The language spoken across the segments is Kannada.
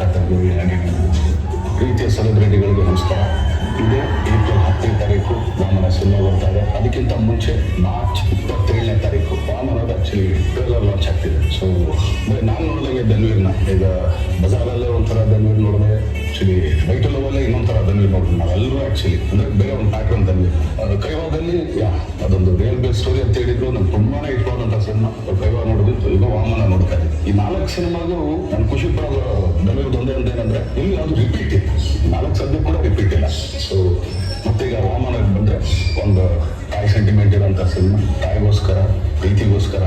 ಹಾಗೆ ಪ್ರೀತಿಯ ಸೆಲೆಬ್ರಿಟಿಗಳಿಗೆ ನಮಸ್ಕಾರ. ಇದೇ ಏಪ್ರಿಲ್ ಹತ್ತನೇ ತಾರೀಕು ವಾಮನ ಸಿನಿಮಾ ಬರ್ತಾರೆ. ಅದಕ್ಕಿಂತ ಮುಂಚೆ ಮಾರ್ಚ್ ಇಪ್ಪತ್ತೇಳನೇ ತಾರೀಕು ವಾಮನದ ಆಕ್ಚುಲಿ ಟ್ರೇಲರ್ ಲಾಂಚ್ ಆಗ್ತಿದೆ. ಸೊ ನಾನು ನೋಡಿದಂಗೆ ಧನ್ವೀರ್ನ ಈಗ ಬಜಾರಲ್ಲೇ ಒಂಥರ ಧನ್ವೀರ್ ನೋಡಿದೆ ಆ್ಯಕ್ಚುಲಿ ವೈಟ್ ಲೆವೆಲ್ಲೇ ಇನ್ನೊಂಥರ ಧನ್ವೀರ್ ನೋಡಿದ್ವಿ ನಾವೆಲ್ಲರೂ ಆ್ಯಕ್ಚುಲಿ ಅಂದ್ರೆ ಬೇರೆ ಒಂದು ಪ್ಯಾಟ್ರನ್ ಧನ್ವೀರ್ ಅದು ಕೈವಾದಲ್ಲಿ ಯಾ, ಅದೊಂದು ರಿಯಲ್ ಬೇಸ್ ಸ್ಟೋರಿ ಅಂತ ಹೇಳಿದ್ರು. ನಂಗೆ ತುಂಬಾನೇ ಇಷ್ಟವಾದಂಥ ಸಿನಿಮಾ ಕೈವಾ ನೋಡಿದ್ರು. ಈಗ ವಾಮನ ನೋಡ್ತಾ ಇದ್ದೀವಿ ಈ ನಾಲ್ಕು ಸಿನಿಮಾಗೂ ನಾನು ಖುಷಿ ಪಡೋದು ಒಂದೇ ಇಲ್ಲಿ ಅದು ರಿಪೀಟ್ ಇಲ್ಲ ನಾಲ್ಕು ಸದ್ಯ ಕೂಡ ರಿಪೀಟ್ ಇಲ್ಲ ಸೊ ಮತ್ತೆ ಈಗ ವಾಮನ ಬಂದ್ರೆ ಒಂದು ತಾಯಿ ಸೆಂಟಿಮೆಂಟ್ ಇರೋಂಥ ಸಿನಿಮಾ ತಾಯಿಗೋಸ್ಕರ ಪ್ರೀತಿಗೋಸ್ಕರ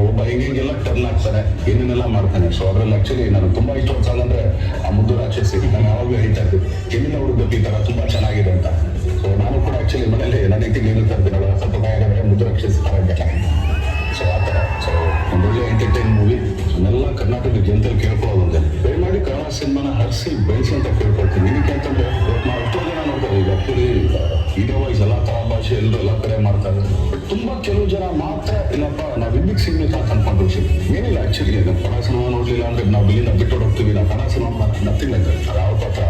ಒಬ್ಬ ಹೆಂಗೆಲ್ಲ ಟರ್ನ್ ಆಗ್ತಾರೆ ಏನೇನೆಲ್ಲ ಮಾಡ್ತಾನೆ ಸೊ ಅದ್ರಲ್ಲಿ ಆಕ್ಚುಲಿ ನಾನು ತುಂಬಾ ಇಷ್ಟವಾದ ಸಾಂಗ್ ಅಂದ್ರೆ ಆ ಮುದ್ದು ರಾಕ್ಷಸಿ ನಾನು ಯಾವಾಗಲೂ ಹೇಳ್ತಾ ಇದ್ದೆ ಹೆಣ್ಣಿನ ಹುಡುಗ ಈ ತರ. ತುಂಬಾ ಚೆನ್ನಾಗಿದೆ ಅಂತ ಸೊ ನಾನು ಕೂಡ ಆಕ್ಚುಲಿ ಮನೇಲಿ ನನ್ನ ಹೆಂಡತಿಗೆ ಏನು ತರ್ತೀನಲ್ಲ ಸ್ವಲ್ಪ ಭಯ ಮುದ್ದು ರಾಕ್ಷಸಿ ತರ ಸೊ ಆ ಥರ ಸೊ ಒಂದು ಒಳ್ಳೆ ಎಂಟರ್ಟೈನ್ ಮೂವಿ ಎಲ್ಲ ಕರ್ನಾಟಕದ ಜನತೆಯಲ್ಲಿ ಕೇಳ್ಕೊಳ್ಳೋದು ಒಂದೇ ಸಿನಿಮಾನ ಹರಿಸಿ ಬೆಳೆಸಿ ಅಂತ ಕೇಳ್ಕೊಳ್ತೀನಿ. ಏನಕ್ಕೆ ಅಂತಂದ್ರೆ ನಾವು ಎಷ್ಟೋ ಜನ ನೋಡ್ತಾರೆ ಈಗ ಆಕ್ಚುಲಿ ಇಡೋ ವೈಸ್ ಎಲ್ಲ ಥರ ಭಾಷೆ ಎಲ್ಲರೂ ಎಲ್ಲ ಕಡೆ ಮಾಡ್ತಾರೆ ಬಟ್ ತುಂಬಾ ಕೆಲವು ಜನ ಮಾತ್ರ ಇಲ್ಲಪ್ಪ, ನಾವು ಇಲ್ಲಿಗೆ ಸಿಗ್ಬೇಕು ಅಂತ ಅನ್ಕೊಂಡು ಏನಿಲ್ಲ ಆಕ್ಚುಲಿ ಕನ್ನಡ ಸಿನಿಮಾ ನೋಡ್ಲಿಲ್ಲ ಅಂದ್ರೆ ನಾವು ಇಲ್ಲಿಂದ ಬಿಟ್ಟು ಹೋಗ್ತೀವಿ. ನಾವು ಕನ್ನಡ ಸಿನಿಮಾ ನಥಿಂಗ್ ಅಂತ ಯಾವ ಪತ್ರ.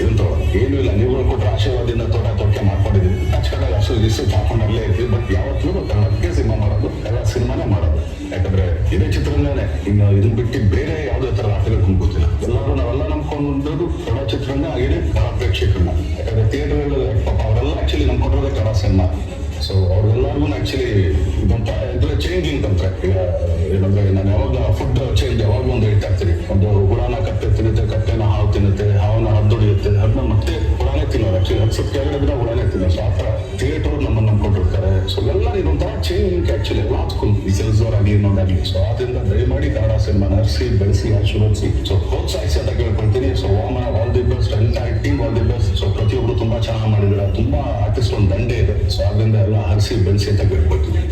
ಇದಂತ ಏನೂ ಇಲ್ಲ ನೀವು ಕೊಟ್ಟರೆ ಆಶೀರ್ವಾದದಿಂದ ತೋಟ ತೋಟಕ್ಕೆ ಮಾಡ್ಕೊಂಡಿದ್ದೀವಿ ಕನ್ನಡ ಅಷ್ಟು ರಿಸರ್ಚ್ ಹಾಕೊಂಡಲ್ಲೇ ಇರ್ತೀವಿ ಬಟ್ ಯಾವತ್ತೂ ಚಿತ್ರರಂಗನೇ ಇನ್ನು ಇದನ್ನ ಬಿಟ್ಟು ಬೇರೆ ಯಾವುದೇ ತರ ಆಟಗಳು ಗೊತ್ತಿಲ್ಲ ಎಲ್ಲರೂ ನಾವೆಲ್ಲ ನಂಬ್ಕೊಂಡು ಕನ್ನಡ ಚಿತ್ರರಂಗ ಆಗಿದೆ, ಕನ್ನಡ ಪ್ರೇಕ್ಷಕರನ್ನ. ಯಾಕಂದ್ರೆ ಥಿಯೇಟರ್ ಪಾಪ ಅವರೆಲ್ಲ ಆಕ್ಚುಲಿ ನಂಬ್ಕೊಂಡಿರೋದೇ ಕಲಾ ಸಿನಿಮಾ ಸೊ ಅವ್ರೆಲ್ಲರಿಗೂ ಆಕ್ಚುಲಿ ಇದಂತ ಅಂದ್ರೆ ಚೇಂಜಿಂಗ್ ಅಂತ ಈಗ, ಏನಂದ್ರೆ ನಾನು ಯಾವಾಗ ಫುಡ್ ಚೇಂಜ್ ಯಾವಾಗಲೂ ಒಂದು ಹೇಳ್ತಾ ಇರ್ತೀನಿ. ಒಂದು ಹುಳನ ಕತ್ತೆ ತಿನ್ನುತ್ತೆ, ಕತ್ತೆನ ಹಾವು ತಿನ್ನುತ್ತೆ, ಹಾವನ್ನ ಹದ್ದೊಡಿಯುತ್ತೆ ಅದನ್ನ ಮತ್ತೆ ಹುಳನೇ ತಿನ್ನೋರು. ಆಕ್ಚುಲಿ ಹತ್ತು ಕೆಳಗಡೆ ದಿನ ಹುಳನೇ ತಿನ್ನೋರು. ಆ ಥರ ಇನ್ನೊಂದಾಗಲಿ ಸೊ ಆದ್ರಿಂದ ದಯಮಾಡಿ ಕನ್ನಡ ಸಿನಿಮಾ ನರ್ಸಿ, ಬೆಳೆಸಿ, ಆಶೀರ್ವದಿಸಿ. ಸೊ ಪ್ರೋತ್ಸಾಹಿಸಿ ಅಂತ ಕೇಳ್ಕೊಳ್ತೀನಿ. So Vamana all the best entire team all the best so ಪ್ರತಿಯೊಬ್ಬರು ತುಂಬಾ ಚೆನ್ನಾಗಿ ಮಾಡಿದ್ದಾರೆ. ತುಂಬಾ ಆರ್ಟಿಸ್ಟ್ ಒಂದು ದಂಡೆ ಇದೆ. ಸೊ ಆದ್ರಿಂದ ಎಲ್ಲ ಹರಿಸಿ, ಬೆಳೆಸಿ ಅಂತ ಕೇಳ್ಕೊಳ್ತೀನಿ.